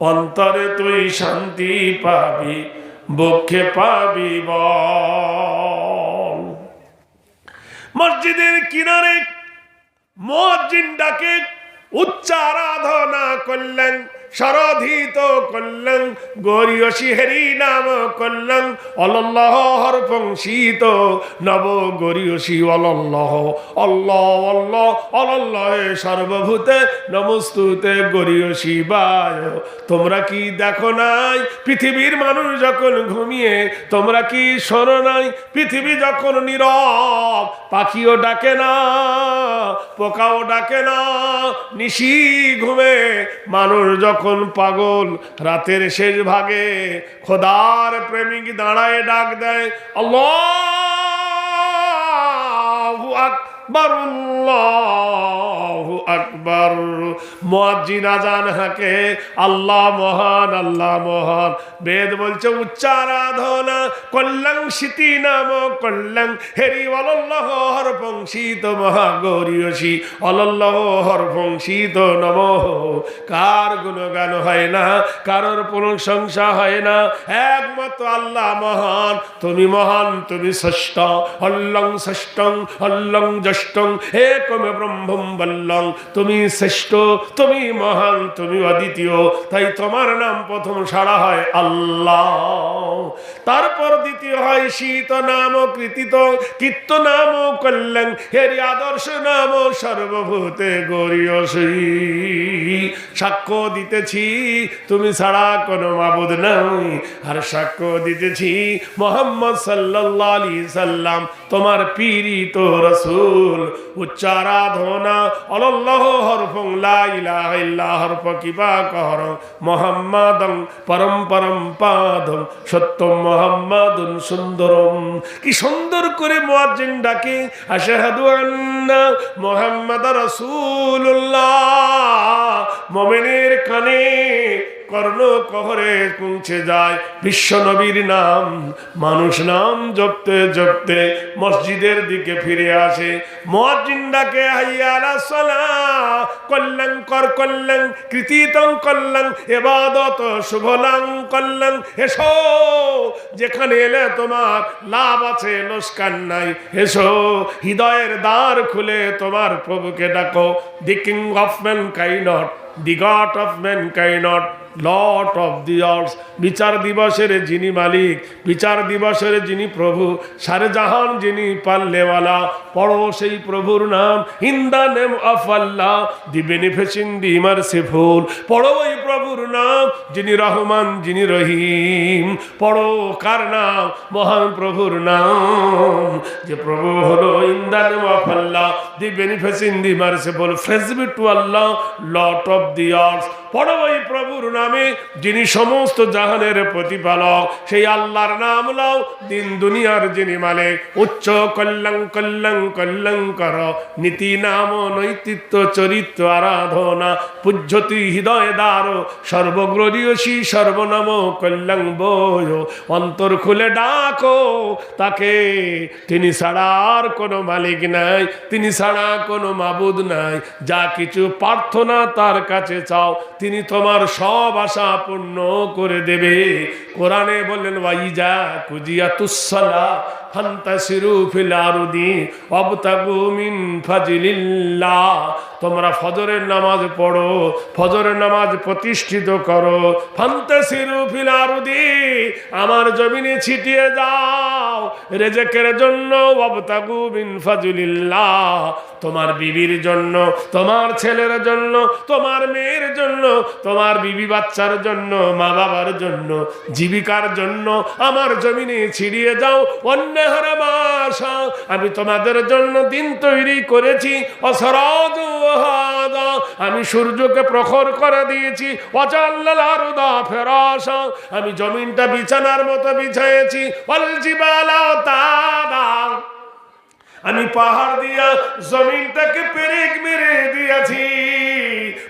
অন্তরে তুই শান্তি পাবি বক্ষে পাবি বল। মসজিদের কিনারে মসজিদ ডাকে উচ্চ আরাধনা করলেন। সরধিত করলেন, গরিয়সী হেরি নাম করলেন অলল্লাহ হরফংসিত নব গরিয়সী অলল্লাহ অল্লাহ অল্লাহ অলল্লাহ সর্বভূতে নমস্তুতে গরিয়সী বায়। তোমরা কি দেখো নাই পৃথিবীর মানুষ যখন ঘুমিয়ে, তোমরা কি শোনো নাই পৃথিবী যখন নীরব, পাখিও ডাকে না, পোকাও ডাকে না, নিশি ঘুমে, মানুষ যখন পাগল রাতের শেষ ভাগে খোদার প্রেমিক দাঁড়ায় ডাক দেয় আল্লাহ আকবর আকবর। মুয়াজ্জিন হাকে, আল্লাহ মহান আল্লাহ মহান। বেদ বলছে, উচ্চারাধনা কল্যাণ শীতি নাম কল্যাণ হেরি অলল্লাহ হর পংশিত মহাগৌরীয়সী। অলল্লাহ নম। কার গুণগান হয় না, কারোর প্রশংসা হয় না। একমাত্র আল্লাহ মহান, তুমি মহান, তুমি ষষ্ঠ হল্লং ষষ্ঠং হল্লং জ্যেষ্ঠং একমে ব্রহ্মম বল্লং, তুমি শ্রেষ্ঠ, তুমি মহান, তুমি অদ্বিতীয়। তাই তোমার নাম প্রথম সারা হয় আল্লাহ। তারপর দ্বিতীয় হয় শীত নাম কৃতিত, কীর্ত নাম কল্যাণ, হেরি আদর্শ নাম সর্বভূতে গরিয়সী সাক্ষ্য দিতেছি, তুমি ছাড়া কোনো মাবুদ নাই। আর সাক্ষ্য দিতেছি মোহাম্মদ সাল্লাল্লাহু আলাইহি সাল্লাম, তোমার পীড়িত রসুল। উচ্চারাধনা, অলল্লাহ হরফং লা ইল্লা হরফ কিবা কর মোহাম্মদং পরম পরম পাদম, সত্যম মোহাম্মদুন সুন্দরম। কি সুন্দর করে মুয়াজ্জিন ডাকে, আশহাদু আন্না মোহাম্মদ রাসূলুল্লাহ। মুমিনের কানে কর্ণ কহরে পৌঁছে যায়। বিশ্ব নবীর নাম, মানুষ নাম জপতে জপতে মসজিদের দিকে ফিরে আসে। মহাজিন্দাকে হাইয়ালা কর কল্যাণ কৃতিতং কল্যাণ, এবাদত শুভলাং কল্যাণ। এসো, যেখানে এলে তোমার লাভ আছে লোসকান নাই। এসো, হৃদয়ের দ্বার খুলে তোমার প্রভুকে ডাকো। The king of mankind the god of mankind lot of the arts বিচার দিবসের যিনি মালিক, বিচার দিবসের যিনি প্রভু সারে জাহান যিনি পাল্লেওয়ালা, পড়ো সেই প্রভুর নাম in the name of Allah the beneficent the merciful পড়ো ওই প্রভুর নাম, যিনি রহমান, যিনি রহিম, পড়ো কার নাম, মহান প্রভুর নাম, যে প্রভু হলো in the name of Allah the beneficent the merciful praise be to Allah lot of the arts পড়ো ওই প্রভুর নামে যিনি সমস্ত জাহানের প্রতিপালক, সেই আল্লাহর নাম লাও দিন দুনিয়ার যিনি মালিক। উচ্চ কল্যাণ কল্যাণ কল্যাণ কর। নীতি, নাম, নৈতিত্ব, চরিত্র, আরাধনা, পূজ্যতি, হৃদয় দ্বার সর্বগ্রদীয়সী সর্বনাম, কল্যাণ বয়। অন্তর খুলে ডাকো। তাকে তিনি ছাড়া আর কোনো মালিক নাই। তিনি ছাড়া কোনো মাবুদ নাই। যা কিছু প্রার্থনা তার কাছে চাও, তিনি তোমার সব আশা পূর্ণ করে দেবে। কোরআনে বললেন, ওয়াইজা কুজিয়া তুসলা তোমরা ফজরের নামাজ পড়ো, ফজরের নামাজ প্রতিষ্ঠিত করো। আমার জমিনে ছিটিয়ে যাও রেজেকের জন্য ওয়াবতাগু মিন ফাজিলিল্লাহ। তোমার বিবির জন্য, তোমার ছেলের জন্য, তোমার মেয়ের জন্য, তোমার বিবি বাচ্চার জন্য, মা বাবার জন্য, জীবিকার জন্য আমার জমিনে ছিড়িয়ে যাও অন্য আমি তোমাদের জন্য দিন তৈরি করেছি, অসরাজ আমি সূর্যকে প্রখর করে দিয়েছি আমি জমিনটা বিছানার মতো বিছাইছি অল জিবালা তাদা। আমি পাহাড় দিয়া জমিনটাকে পেরেক মেরে দিয়েছি।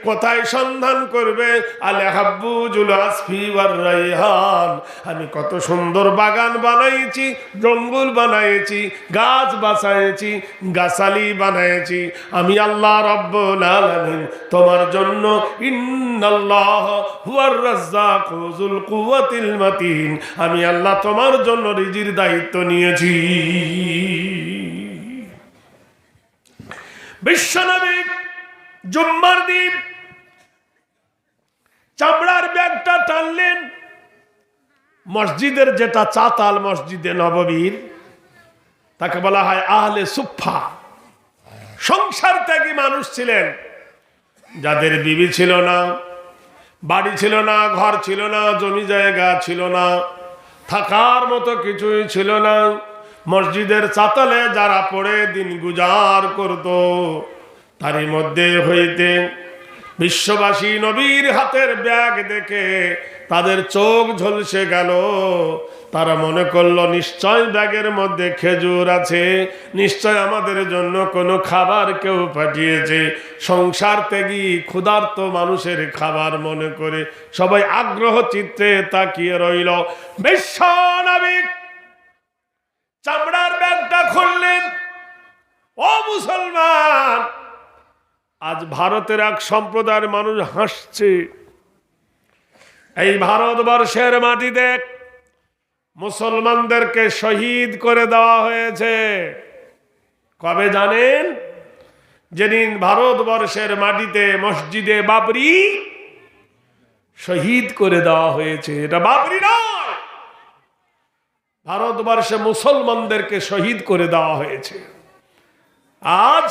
কোথায় সন্ধান করবে? আলে হাব্বুজুল আসফি ওয়ার রাইহান। আমি কত সুন্দর বাগান বানাইছি, জঙ্গল বানাইছি, গাছ বাঁচাইছি গাছালি বানাইছি। আমি আল্লাহ রব্বুল আলামিন তোমার জন্য ইন্নাল্লাহ হুয়ার রাজ্জাক যুল কুওয়াতিল মাতিন। আমি আল্লাহ তোমার জন্য রিজির দায়িত্ব নিয়েছি। বিশ্বনবী জুম্মার দিন চামড়ার ব্যাগটা টানলেন। মসজিদের যেটা চাতাল মসজিদে নববীর, তাকে বলা হয় আহলে সুফা সংসার ত্যাগী মানুষ ছিলেন। যাদের বিবি ছিল না, বাড়ি ছিল না, ঘর ছিল না, জমি জায়গা ছিল না, থাকার মতো কিছুই ছিল না। মসজিদের চাতালে যারা পড়ে দিন গুজার করত, তারই মধ্যে হইতে বিশ্ববাসী নবীর হাতের ব্যাগ দেখে তাদের চোখ ঝলসে গেল। তারা মনে করল, নিশ্চয় ব্যাগের মধ্যে খেজুর আছে, নিশ্চয় আমাদের জন্য কোনো খাবার কেউ পাঠিয়েছে। সংসার ত্যাগী, ক্ষুধার্ত মানুষের খাবার মনে করে সবাই আগ্রহ চিত্তে তাকিয়ে রইল। বিশ্বনাবিক চামড়ার ব্যাগটা খুললেন। ও মুসলমান, আজ ভারতের এক সম্প্রদায়ের মানুষ হাসছে। এই ভারতবর্ষের মাটিতে মুসলমানদেরকে শহীদ করে দেওয়া হয়েছে। কবে জানেন? যেদিন ভারতবর্ষের মাটিতে মসজিদে বাবরি শহীদ করে দেওয়া হয়েছে। এটা বাবরি নয় ভারতবর্ষে মুসলমানদেরকে শহীদ করে দেওয়া হয়েছে। আজ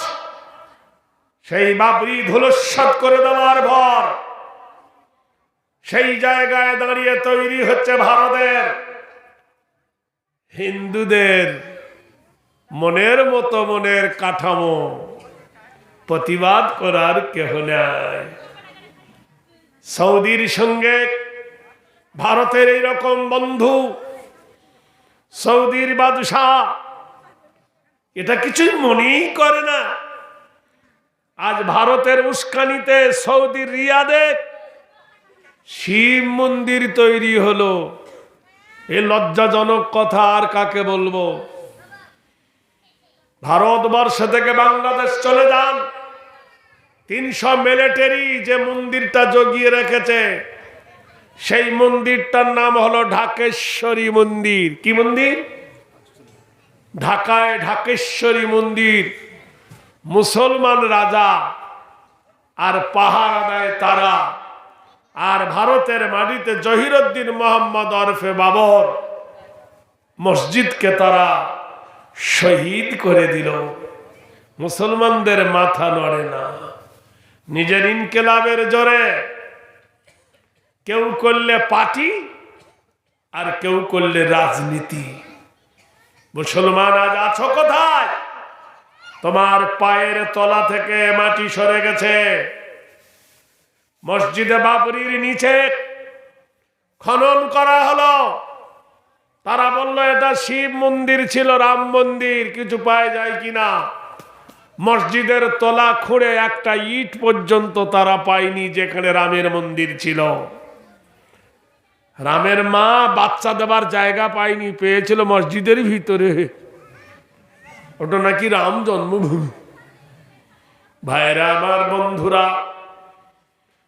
সেই বাবরি ধুলস্বাদ করে দেওয়ার পর সেই জায়গায় দাঁড়িয়ে তৈরি হচ্ছে ভারতের হিন্দুদের মনের মতো মনের কাঠামো। প্রতিবাদ করার কেহ নাই। সৌদির সঙ্গে ভারতের এইরকম বন্ধু সৌদির বাদশাহ। এটা কিছুই মনেই করে না। আজ ভারতের উস্কানিতে সৌদির রিয়াদে শিব মন্দির তৈরি হলো। এ লজ্জাজনক কথা আর কাকে বলব? ভারতবর্ষ থেকে বাংলাদেশ চলে যান। তিনশো মিলিটারি যে মন্দিরটা জগিয়ে রেখেছে সেই মন্দিরটার নাম হলো ঢাকেশ্বরী মন্দির। কি মন্দির? ঢাকায় ঢাকেশ্বরী মন্দির। মুসলমান রাজা আর পাহাড় তারা। আর ভারতের মাটিতে জহিরুদ্দিন মোহাম্মদ ওরফে বাবর মসজিদকে তারা শহীদ করে দিল। মুসলমানদের মাথা নড়ে না। নিজের ইনকেলাবের জোরে কেউ করলে পার্টি আর কেউ করলে রাজনীতি। মুসলমান, আজ আছো কোথায়? তোমার পায়ের তলা থেকে মাটি সরে গেছে। মসজিদে বাবরির নিচে খনন করা হলো। তারা বলল, এটা শিব মন্দির ছিল, রাম মন্দির, কিছু পাওয়া যায় কিনা? মসজিদের তলা খুঁড়ে একটা ইট পর্যন্ত তারা পায়নি, যেখানে রামের মন্দির ছিল। রামের মা বাচ্চা দেবার জায়গা পায়নি, পেয়েছিল মসজিদের ভিতরে। ওটা নাকি রাম জন্মভূমি। ভাইরা আমার বন্ধুরা,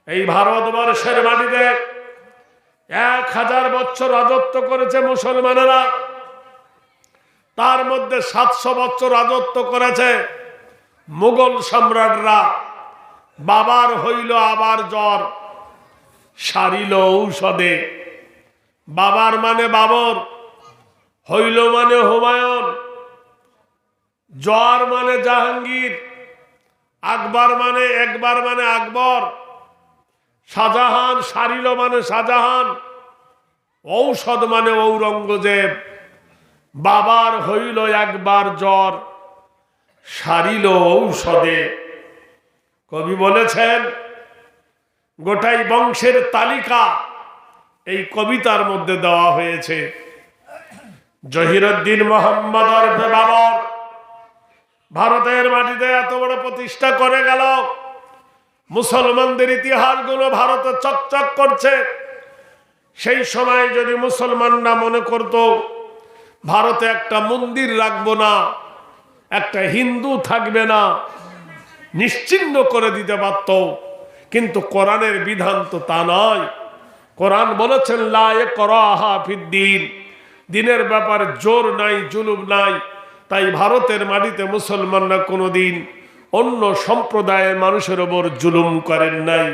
এই ভারতবর্ষের মাটিতে এক হাজার বছর রাজত্ব করেছে মুসলমানেরা। তার মধ্যে সাতশো বছর রাজত্ব করেছে মুঘল সম্রাটরা। বাবার হইল আবার জ্বর, সারিল ঔষধে। বাবার মানে বাবর, হইল মানে হুমায়ুন জ্বর মানে জাহাঙ্গীর, আকবর মানে একবার মানে আকবর, শাহজাহান সারিল মানে শাহজাহান, ঔষধ মানে ঔরঙ্গজেব, বাবার হইল একবার জ্বর, সারিল ঔষধে। কবি বলেছেন, গোটাই বংশের তালিকা এই কবিতার মধ্যে দেওয়া হয়েছে, জহিরুদ্দিন মোহাম্মদ বাবর, ভারতের মাটিতে এত বড় প্রতিষ্ঠা করে গেল, মুসলমানদের ইতিহাসগুলো ভারতে চকচক করছে। সেই সময় যদি মুসলমানরা মনে করত, ভারতে একটা মন্দির রাখব না, একটা হিন্দু থাকবে না, নিশ্চিন্ন করে দিতে পারত। কিন্তু কোরআনের বিধান তো তা নয়। কোরআন বলেছেন লায়ে করাহা ফিদ্দিন দিনের ব্যাপার জোর নাই, জুলুম নাই। তাই ভারতের মাটিতে মুসলমানরা কোনোদিন অন্য সম্প্রদায়ের মানুষের ওপর জুলুম করেন নাই,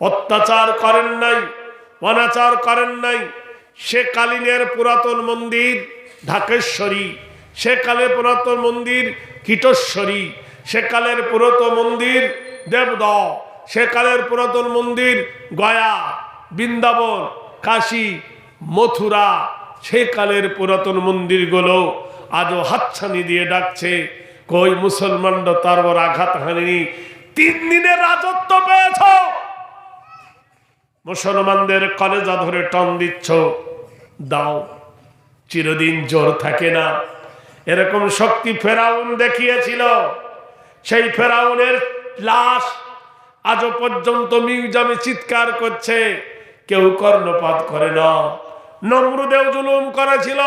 অত্যাচার করেন নাই, অনাচার করেন নাই। সে কালীনের পুরাতন মন্দির ঢাকেশ্বরী, সে সেকালে পুরাতন মন্দির কীটশ্বরী সেকালের পুরাতন মন্দির দেবদ সেকালের পুরাতন মন্দির গয়া। বৃন্দাবন, কাশী, মথুরা, সেকালের পুরাতন মন্দিরগুলো আজও হাতছানি দিয়ে ডাকছে। কই মুসলমানরা তারপর আঘাত হানি তিন দিনের রাজত্ব পেয়েছ। মুসলমানদের কলেজা ধরে টন দিচ্ছ। দাও, চিরদিন জোর থাকে না। এরকম শক্তি ফেরাউন দেখিয়েছিল। সেই ফেরাউনের লাশ আজও পর্যন্ত মিউজিয়ামে চিৎকার করছে। কেউ কর্ণপাত করে না। নমরুদেও জুলুম করেছিল,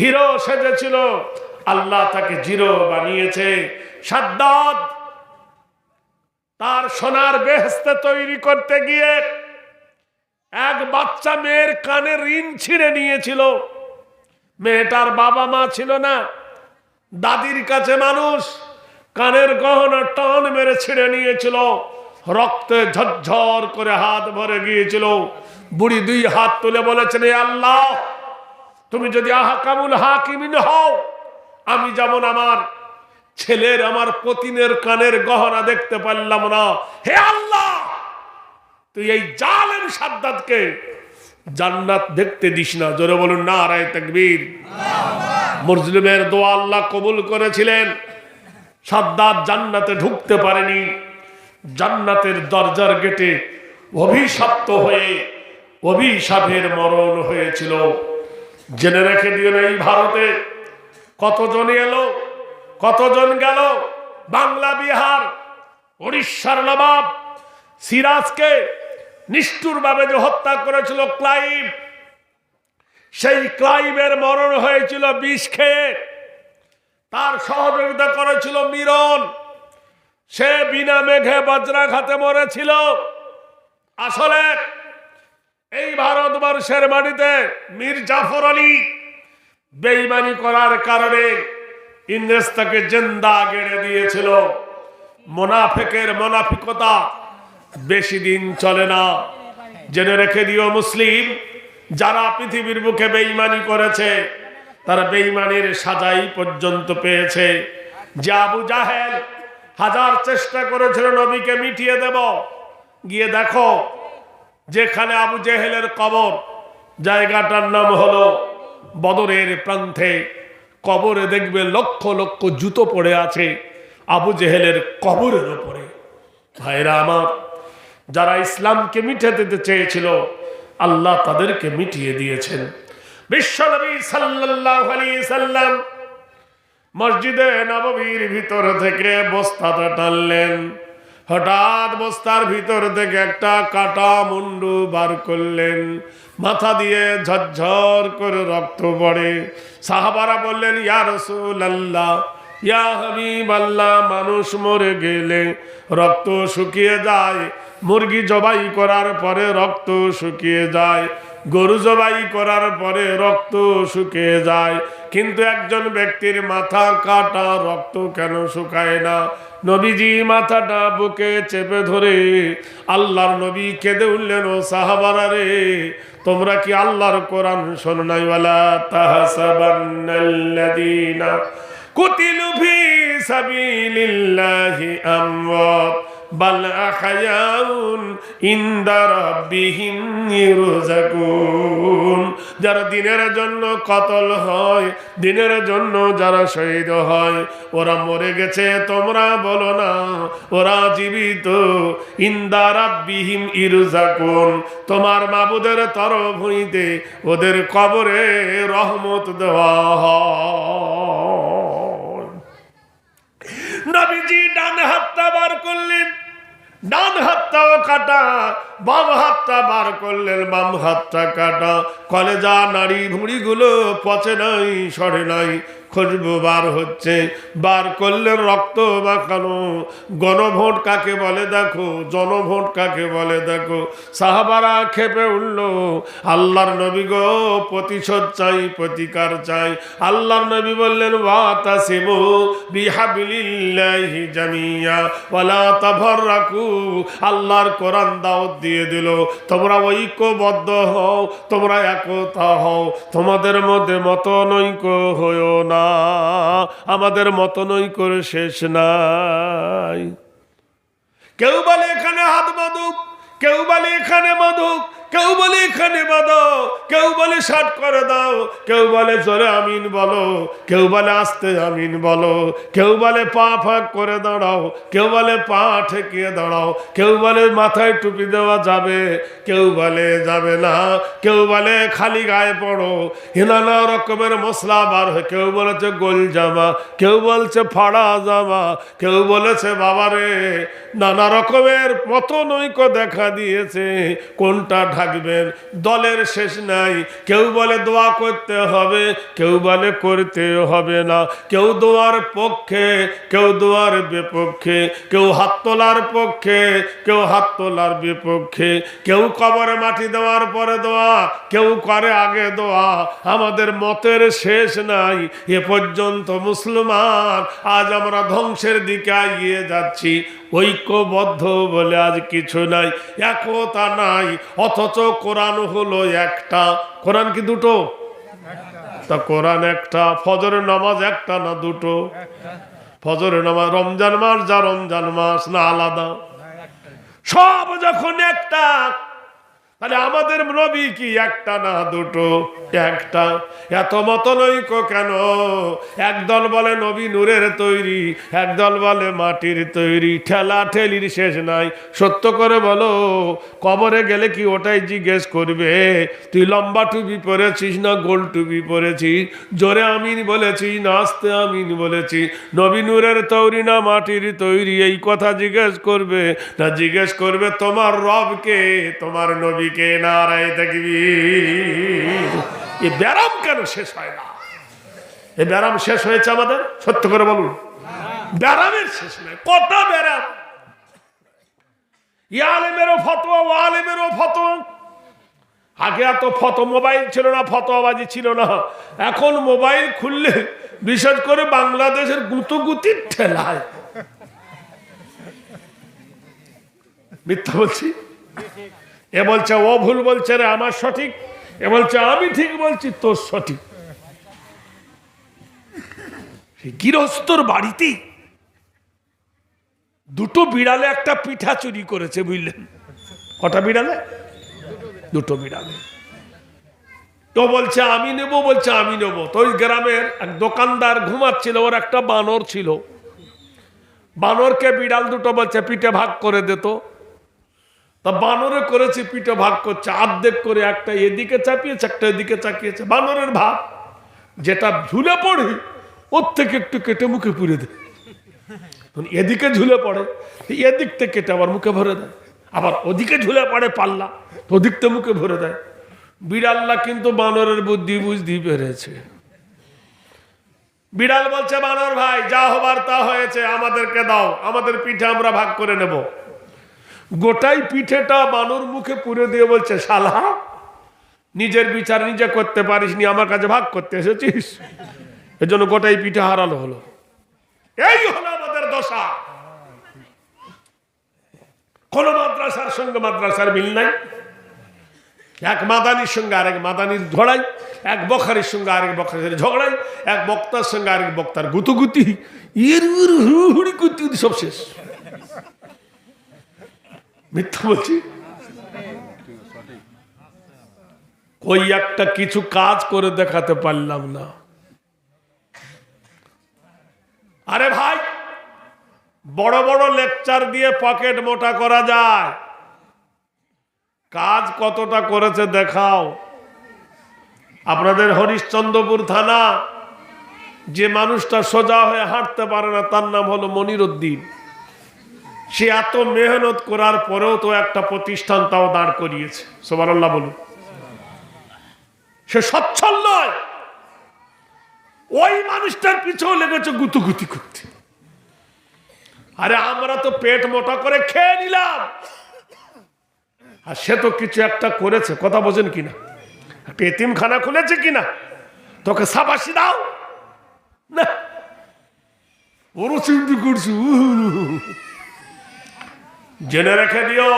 হিরো সেজেছিল, আল্লাহ তাকে জিরো বানিয়েছে। সাদ্দাত তার সোনার বেহেস্তে তৈরি করতে গিয়ে এক বাচ্চা মেয়ের কানে ঋণ ছিঁড়ে নিয়েছিল। মেয়েটার বাবা মা ছিল না, দাদির কাছে মানুষ কানের গহনা টান মেরে ছিঁড়ে নিয়েছিল। রক্তে ঝরঝর করে হাত ভরে গিয়েছিল। বুড়ি দুই হাত তুলে বলেছেন, "এ আল্লাহ, তুমি যদি আহাকামুল হাকিমিন হও, আমি যেমন আমার ছেলের, আমার পতিনের কানের গহনা দেখতে পারলাম না। হে আল্লাহ, তুই এই জালেম সাদ্দাতকে জান্নাত দেখতে দিস না। জোরে বলুন না রায় তাকবীর। মুসলিমের দোয়া আল্লাহ কবুল করেছিলেন। সাদ্দাত জান্নাতে ঢুকতে পারেনি। জান্নাতের দরজার গেটে অভিশপ্ত হয়ে, অভিশাপের মরণ হয়েছিল। জেনে রেখে দিও না এই ভারতে কতজন এলো, কতজন গেল? বাংলা, বিহার উড়িষ্যার নবাব সিরাজকে নিষ্ঠুরভাবে যে হত্যা করেছিল ক্লাইভ, সেই ক্লাইভের মরণ হয়েছিল বিষ খেয়ে। তার সহযোগিতা করেছিল মিরন। সে বিনা মেঘে বজ্রাঘাতে মরেছিল। আসলে এই ভারতবর্ষের মাটিতে মীর জাফর আলী বেইমানি করার কারণে ইংরেজ তাকে জেন্দা গেড়ে দিয়েছিল। মোনাফেকের মোনাফিকতা বেশি দিন চলে না। জেনে রেখে দিও মুসলিম, যারা পৃথিবীর বুকে বেইমানি করেছে, তারা বেইমানির সাজাই পর্যন্ত পেয়েছে। যে আবু জাহেল হাজার চেষ্টা করেছিল নবীকে মিটিয়ে দেব। গিয়ে দেখো, যেখানে আবু জেহেলের কবর, জায়গাটার নাম হলো বদরের প্রান্তে। কবরে দেখবে লক্ষ লক্ষ জুতো পড়ে আছে আবু জেহেলের কবরের ওপরে। ভাইরা আমার, যারা ইসলামকে মিটে দিতে চেয়েছিল, আল্লাহ তাদেরকে মিটিয়ে দিয়েছেন। বিশ্বনবী সাল্লাল্লাহু আলাইহি সাল্লাম মসজিদে নববীর ভিতর থেকে বস্তাটা টানলেন। হঠাৎ বস্তার ভিতর থেকে একটা কাটা মুন্ডু বার করলেন। মাথা দিয়ে ঝরঝর করে রক্ত পড়ে। সাহাবারা বললেন, ইয়া রসুল আল্লাহ ইয়া হাবিব আল্লাহ মানুষ মরে গেলে রক্ত শুকিয়ে যায়। মুরগি জবাই করার পরে রক্ত শুকিয়ে যায়। গরু জবাই করার পরে রক্ত শুকিয়ে যায়। কিন্তু একজন ব্যক্তির মাথা কাটা, রক্ত কেন শুকায় না? নবীজি মাথাটা বুকে চেপে ধরে আল্লাহর নবী কেঁদে উঠলেন, ও সাহাবারা রে, তোমরা কি আল্লাহর কোরআন শোনো নাই? কুতিলু ফি সাবিলিল্লাহি আমওয়াত। বাল আহয়াউন ইনদা রাব্বিহিম ইরজাকুন। যারা দিনের জন্য কতল হয়, দিনের জন্য যারা শহীদ হয়, ওরা মরে গেছে, তোমরা বলো না, ওরা জীবিত। ইন্দা রাব্বিহিম ইরজাকুন। তোমার মাবুদের তরফ হইতে ওদের কবরে রহমত দেওয়া হয়। নবীজি ডান হাতটা বার করলেন। ডান হাতটাও কাটা বাম হাতটা বার করলেন বাম হাতটা কাটা। কলেজা নারী ভুঁড়িগুলো পচে নাই, সরে নাই। খুশবু বার হচ্ছে। বার করলে রক্ত মাখানো। গণভোট কাকে বলে দেখো? জনভোট কাকে বলে দেখো? সাহাবারা খেপে উঠল। আল্লাহর নবী গো, প্রতিশোধ চাই, প্রতিকার চাই। আল্লাহর নবী বললেন আল্লাহর কোরআন দাওয়াত দিয়ে দিল। তোমরা ঐক্যবদ্ধ হও, তোমরা একতা হও। তোমাদের মধ্যে মতনৈক্য হয়েও না। আমাদের মতনই করে শেষ নাই। কেউ বলে এখানে হাত মাদুক কেউ বলে এখানে বাঁধুক কেউ বলে এখানে বাঁধাও কেউ বলে শার্ট করে দাও, কেউ বলে জোরে আমিন বলো, কেউ বলে আস্তে আমিন বলো, কেউ বলে পা ফাঁক করে দাঁড়াও, কেউ বলে পা ঠেকিয়ে দাঁড়াও, কেউ বলে মাথায় টুপি দেওয়া যাবে, কেউ বলে যাবে না, কেউ বলে খালি গায়ে পড়ো, এ নানা রকমের মশলা বার কেউ বলেছে গোল জামা, কেউ বলছে ফাড়া জামা, কেউ বলেছে বাবারে, নানা রকমের মতনৈক্য দেখা দিয়েছে, কোনটা ঢাকবেন দলের শেষ নাই। কেউ বলে দোয়া করতে হবে, কেউ বলে করতে হবে না। কেউ দোয়ার পক্ষে, কেউ দোয়ার বিপক্ষে। কেউ হাত তোলার পক্ষে, কেউ হাত তোলার বিপক্ষে। কেউ কবরে মাটি দেওয়ার পরে দোয়া, কেউ করে আগে দোয়া। আমাদের মতের শেষ নাই। এ পর্যন্ত মুসলমান, আজ আমরা ধ্বংসের দিকে এগিয়ে যাচ্ছি। ঐক্যবদ্ধ বলে আজ কিছু নাই, একতা নাই, অথচ কোরআন হলো একটা। কোরআন কি দুটো? তা কোরআন একটা, ফজরের নামাজ একটা না দুটো? ফজরের নামাজ, রমজান মাস যা রমজান মাস না আলাদা। সব যখন একটা তাহলে আমাদের নবী কি? একটা না দুটো? একটা। এত মতনৈক্য কেন? একদল বলে নবী নূরের তৈরি, একদল বলে মাটির তৈরি। ঠেলা ঠেলির শেষ নাই। সত্য করে বলো, কবরে গেলে কি ওটাই জিজ্ঞেস করবে? তুই লম্বা টুপি পরেছিস না গোল টুপি পরেছিস? জোরে আমিন বলেছিস না আস্তে আমিন বলেছি নবী নূরের তৈরি না মাটির তৈরি? এই কথা জিজ্ঞেস করবে? না জিজ্ঞেস করবে, তোমার রবকে, তোমার নবীকে নারায় থাকবি এ ব্যারাম কেন শেষ হয় না? এ ব্যারাম শেষ হয়েছে আমাদের? সত্য করে বলুন। ব্যারামের শেষ নয়, কটা ব্যারাম? ইয়ালেমেরও ফতোয়া, ও আলেমেরও আগে এত ফটো মোবাইল ছিল না, ফতোয়াবাজি ছিল না। এখন মোবাইল খুললে বিশেষ করে বাংলাদেশের গুতুগুতির ঠেলায়। মিথ্যা বলছি? এ বলছে, ও ভুল বলছে রে, আমার সঠিক। এ বলছে, আমি ঠিক বলছি, তোর সঠিক। গৃহস্থর বাড়িতে দুটো বিড়ালে একটা পিঠা চুরি করেছে, বুঝলেন? কটা বিড়ালে? দুটো বিড়ালে। তো বলছে, আমি নেব, বলছে, আমি নেব। তো ওই গ্রামের এক দোকানদার ঘুমাচ্ছিল, ওর একটা বানর ছিল। বানরকে বিড়াল দুটো বলছে, পিঠে ভাগ করে দিত তা বানরে করেছে, পিঠে ভাগ করছে, আর্ধেক করে একটা এদিকে চাপিয়েছে, একটা এদিকে চাপিয়েছে, বানরের ভাগ যেটা ঝুলে পড়ে, ওর থেকে একটু কেটে মুখে পুড়ে দেয়। এদিকে ঝুলে পড়ে, এদিক থেকে কেটে আবার মুখে ভরে দেয়। আবার ওদিকে ঝুলে পড়ে পাল্লা, ওদিক ওদিকতে মুখে ভরে দেয়। বিড়াল্লা কিন্তু বানরের বুদ্ধি বুঝতে পেরেছে। বিড়াল বলছে, বানর ভাই, যা হবার তা হয়েছে, আমাদেরকে দাও, আমাদের পিঠে আমরা ভাগ করে নেব। গোটাই পিঠেটা বানর মুখে পুরে দিয়ে বলছে, শালা, নিজের বিচার নিজে করতে পারিস নি আমার কাছে ভাগ করতে এসেছিস? এজন্য গোটাই পিঠে হারালো হলো। এই হলো আমাদের দশা। কোন মাদ্রাসার সঙ্গে মাদ্রাসার মিল নাই। এক মাদানির সঙ্গে আরেক মাদানির ঝড়াই এক বখারির সঙ্গে আরেক বখারির ঝগড়াই, এক বক্তার সঙ্গে আরেক বক্তার গুতুগুতি গুতি সব শেষ। মিথ্যা বলছি? কই একটা কিছু কাজ করে দেখাতে পারলাম না। আরে ভাই, বড় বড় লেকচার দিয়ে পকেট মোটা করা যায়। কাজ কতটা করেছে দেখাও। আপনাদের হরিশ্চন্দ্রপুর থানা, যে মানুষটা সোজা হয়ে হাঁটতে পারে না, তার নাম হলো মনিরুদ্দিন। সে এত মেহনত করার পরেও তো একটা প্রতিষ্ঠান তাও দাঁড় করিয়েছে। সোমারাল্লাহ বলুন। সে সচ্ছল নয়। ওই মানুষটার পিছনে লেগেছে গুতুগুতি করতে। আরে আমরা তো পেট মোটা করে খেয়ে নিলাম। আর সে তো কিছু একটা করেছে, কথা বোঝেন কিনা? একটা এতিমখানা খুলেছে কিনা? তোকে সাবাসি দাও। না। ওরও চিন্তা করছি। জেনে রেখে দিও